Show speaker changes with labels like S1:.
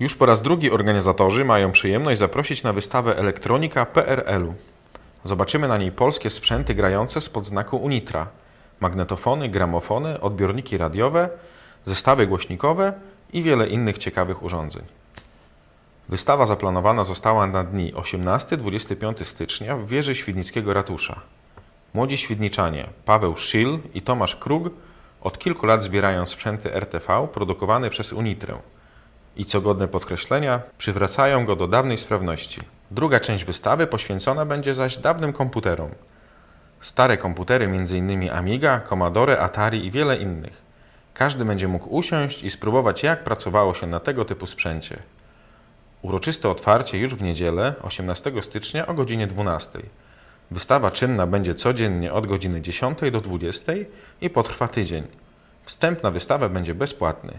S1: Już po raz drugi organizatorzy mają przyjemność zaprosić na wystawę Elektronika PRL-u. Zobaczymy na niej polskie sprzęty grające spod znaku Unitra. Magnetofony, gramofony, odbiorniki radiowe, zestawy głośnikowe i wiele innych ciekawych urządzeń. Wystawa zaplanowana została na dni 18-25 stycznia w wieży Świdnickiego Ratusza. Młodzi świdniczanie Paweł Schill i Tomasz Krug od kilku lat zbierają sprzęty RTV produkowane przez Unitrę i co godne podkreślenia, przywracają go do dawnej sprawności. Druga część wystawy poświęcona będzie zaś dawnym komputerom. Stare komputery, m.in. Amiga, Commodore, Atari i wiele innych. Każdy będzie mógł usiąść i spróbować, jak pracowało się na tego typu sprzęcie. Uroczyste otwarcie już w niedzielę, 18 stycznia o godzinie 12. Wystawa czynna będzie codziennie od godziny 10 do 20 i potrwa tydzień. Wstęp na wystawę będzie bezpłatny.